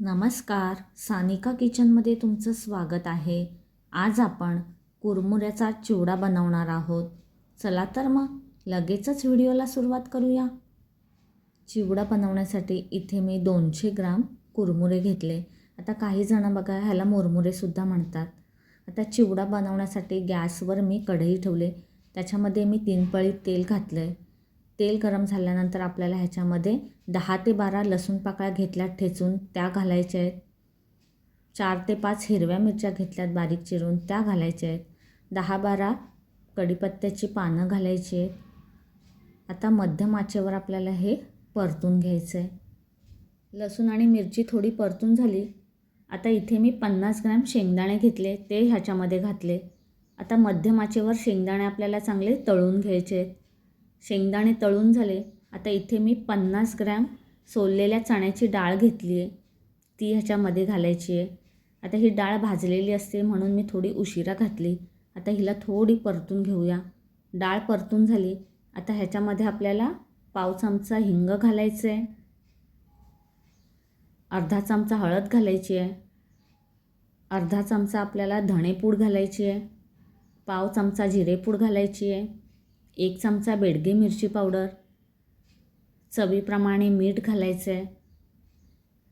नमस्कार. सानिका किचनमध्ये तुमचं स्वागत आहे. आज आपण कुरमुऱ्याचा चिवडा बनवणार आहोत. चला तर मग लगेचच व्हिडिओला सुरुवात करूया. चिवडा बनवण्यासाठी इथे मी दोनशे ग्राम कुरमुरे घेतले. आता काही जणं बघा ह्याला मुरमुरेसुद्धा म्हणतात. आता चिवडा बनवण्यासाठी गॅसवर मी कढई ठेवले. त्याच्यामध्ये मी तीन पळी तेल घातलं आहे तेल गरम झाल्यानंतर आपल्याला ह्याच्यामध्ये दहा ते बारा लसूण पाकळ्या घेतल्यात ठेचून त्या घालायच्या आहेत. चार ते पाच हिरव्या मिरच्या घेतल्यात बारीक चिरून त्या घालायच्या आहेत. दहा बारा कढीपत्त्याची पानं घालायची आहेत. आता मध्यम आचेवर आपल्याला हे परतून घ्यायचं आहे लसूण आणि मिरची थोडी परतून झाली. आता इथे मी पन्नास ग्रॅम शेंगदाणे घेतले ते ह्याच्यामध्ये घातले. आता मध्यम आचेवर शेंगदाणे आपल्याला चांगले तळून घ्यायचे आहेत. शेंगदाणे तळून झाले. आता इथे मी पन्नास ग्रॅम सोललेल्या चण्याची डाळ घेतली आहे. ती ह्याच्यामध्ये घालायची आहे. आता ही डाळ भाजलेली असते म्हणून मी थोडी उशिरा घातली. आता हिला थोडी परतून घेऊया. डाळ परतून झाली. आता ह्याच्यामध्ये आपल्याला पाव चमचा हिंग घालायचं आहे. अर्धा चमचा हळद घालायची आहे. अर्धा चमचा आपल्याला धणेपूड घालायची आहे. पाव चमचा जिरेपूड घालायची आहे. एक चमचा बेडगी मिरची पावडर चवीप्रमाणे मीठ घालायचं आहे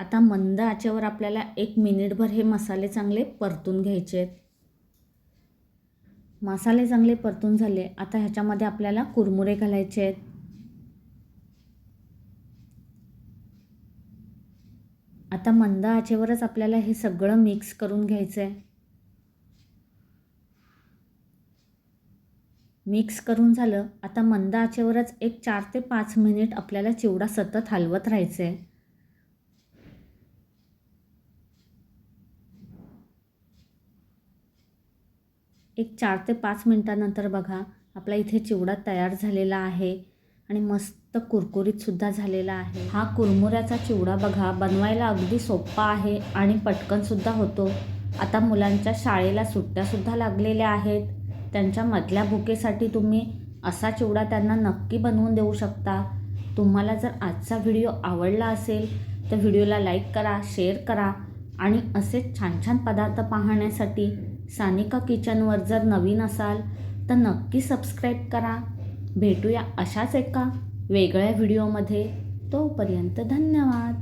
आता मंद आचेवर आपल्याला एक मिनिटभर हे मसाले चांगले परतून घ्यायचे आहेत. मसाले चांगले परतून झाले आता ह्याच्यामध्ये आपल्याला कुरमुरे घालायचे आहेत. आता मंद आचेवरच आपल्याला हे सगळं मिक्स करून घ्यायचं आहे मिक्स करून झालं आता मंद आचेवरच एक चार ते पाच मिनिट आपल्याला चिवडा सतत हलवत राहायचं आहे एक चार ते पाच मिनटानंतर बघा आपला इथे चिवडा तयार झालेला आहे आणि मस्त कुरकुरीतसुद्धा झालेला आहे. हा कुरमुऱ्याचा चिवडा बघा बनवायला अगदी सोप्पा आहे आणि पटकनसुद्धा होतो. आता मुलांच्या शाळेला सुट्ट्यासुद्धा लागलेल्या आहेत. त्यांच्या मधल्या भुकेसाठी तुम्ही असा चिवडा त्यांना नक्की बनवून देऊ शकता. तुम्हाला जर आजचा व्हिडिओ आवडला असेल तर व्हिडिओला लाईक करा शेअर करा आणि असे छान छान पदार्थ पाहण्यासाठी सानिका किचनवर जर नवीन असाल तर नक्की सबस्क्राईब करा. भेटूया अशाच एका वेगळ्या व्हिडिओमध्ये. तोपर्यंत धन्यवाद.